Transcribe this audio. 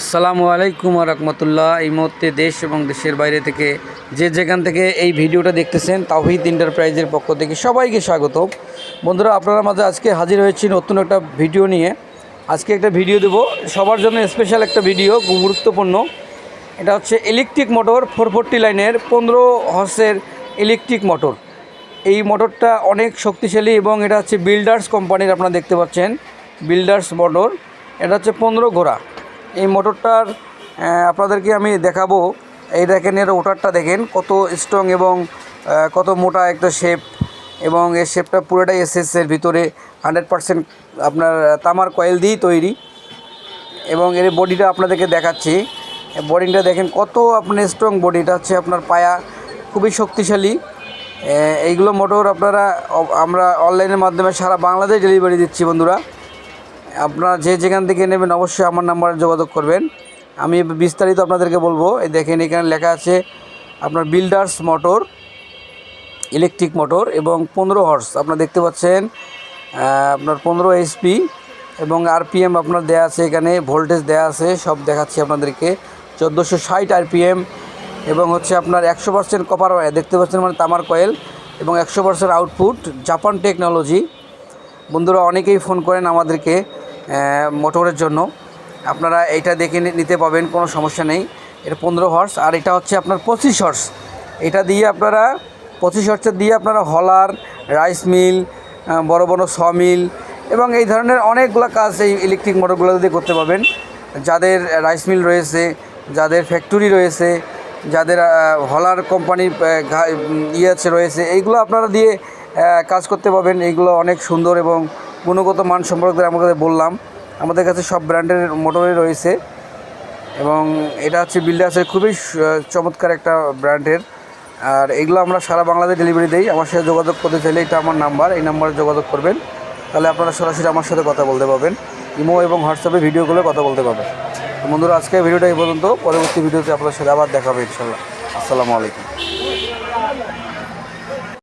আসসালামু আলাইকুম রহমতুল্লাহ। এই মুহূর্তে দেশ এবং দেশের বাইরে থেকে যে যেখান থেকে এই ভিডিওটা দেখতেছেন, তাওহিদ এন্টারপ্রাইজের পক্ষ থেকে সবাইকে স্বাগত বন্ধুরা, আপনারা মাঝে আজকে হাজির হয়েছি নতুন একটা ভিডিও নিয়ে। আজকে একটা ভিডিও দেবো। সবার জন্য স্পেশাল একটা ভিডিও গুরুত্বপূর্ণ। এটা হচ্ছে ইলেকট্রিক মোটর ফোর ফোরটি লাইনের পনেরো হর্সের ইলেকট্রিক মোটর এই মোটরটা অনেক শক্তিশালী এবং এটা হচ্ছে বিল্ডার্স কোম্পানির আপনারা দেখতে পাচ্ছেন। বিল্ডার্স মোটর এটা হচ্ছে পনেরো ঘোড়া। এই মোটরটার আপনাদেরকে আমি দেখাবো। এই দেখেন, এর ওটারটা দেখেন, কত স্ট্রং এবং কত মোটা একটা শেপ এবং এই শেপটা পুরোটাই এসএস এর ভিতরে হান্ড্রেড পারসেন্ট আপনার তামার কয়েল দিয়েই তৈরি। এবং এর বডিটা আপনাদেরকে দেখাচ্ছি। বডিটা দেখেন, কত আপনার স্ট্রং বডিটা হচ্ছে আপনার পায়া, খুবই শক্তিশালী। এইগুলো মোটর আপনারা আমরা অনলাইনের মাধ্যমে সারা বাংলাদেশ ডেলিভারি দিচ্ছি, বন্ধুরা। আপনারা যে যেখান থেকে নেবেন অবশ্যই আমার নাম্বারে যোগাযোগ করবেন। আমি বিস্তারিত আপনাদেরকে বলব, এই দেখেন এখানে লেখা আছে, আপনার বিল্ডার্স মোটর ইলেকট্রিক মোটর এবং পনেরো হর্স আপনারা দেখতে পাচ্ছেন আপনার পনেরো এইচপি এবং আরপিএম আপনার দেয়া আছে এখানে ভোল্টেজ দেয়া আছে, সব দেখাচ্ছি আপনাদেরকে। চোদ্দোশো ষাট আরপিএম এবং হচ্ছে আপনার একশো পার্সেন্ট কপার দেখতে পাচ্ছেন মানে তামার কয়েল এবং একশো পার্সেন্ট আউটপুট জাপান টেকনোলজি বন্ধুরা, অনেকেই ফোন করেন আমাদেরকে। মোটরের জন্য। আপনারা এইটা দেখে নিতে পাবেন কোনো সমস্যা নেই। এটা পনেরো হর্স আর এটা হচ্ছে আপনার পঁচিশ হর্স এটা দিয়ে আপনারা, পঁচিশ হর্সের দিয়ে আপনারা হলার রাইস মিল বড় বড় স মিল এবং এই ধরনের অনেকগুলো কাজ এই ইলেকট্রিক মোটরগুলো দিয়ে করতে পারবেন। যাদের রাইস মিল রয়েছে, যাদের ফ্যাক্টরি রয়েছে, যাদের হলার কোম্পানির ইয়ে আছে রয়েছে, এইগুলো আপনারা দিয়ে কাজ করতে পারবেন। এইগুলো অনেক সুন্দর এবং গুণগত মান সম্পর্কে আমাদের বললাম। আমাদের কাছে সব ব্র্যান্ডের মোটরই রয়েছে এবং এটা হচ্ছে বিল্ডার্সের খুবই চমৎকার একটা ব্র্যান্ডের। আর এগুলো আমরা সারা বাংলাদেশ ডেলিভারি দিই। আমার সাথে যোগাযোগ করতে চাইলে এটা আমার নাম্বার, এই নাম্বারে যোগাযোগ করবেন। তাহলে আপনারা সরাসরি আমার সাথে কথা বলতে পারবেন। ইমো এবং হোয়াটসঅ্যাপে ভিডিও ভিডিওগুলো কথা বলতে পারবেন। বন্ধুরা আজকে ভিডিওটা এই পর্যন্ত। পরবর্তী ভিডিওতে আপনার সাথে আবার দেখা ইনশাল্লাহ আসসালামু আলাইকুম।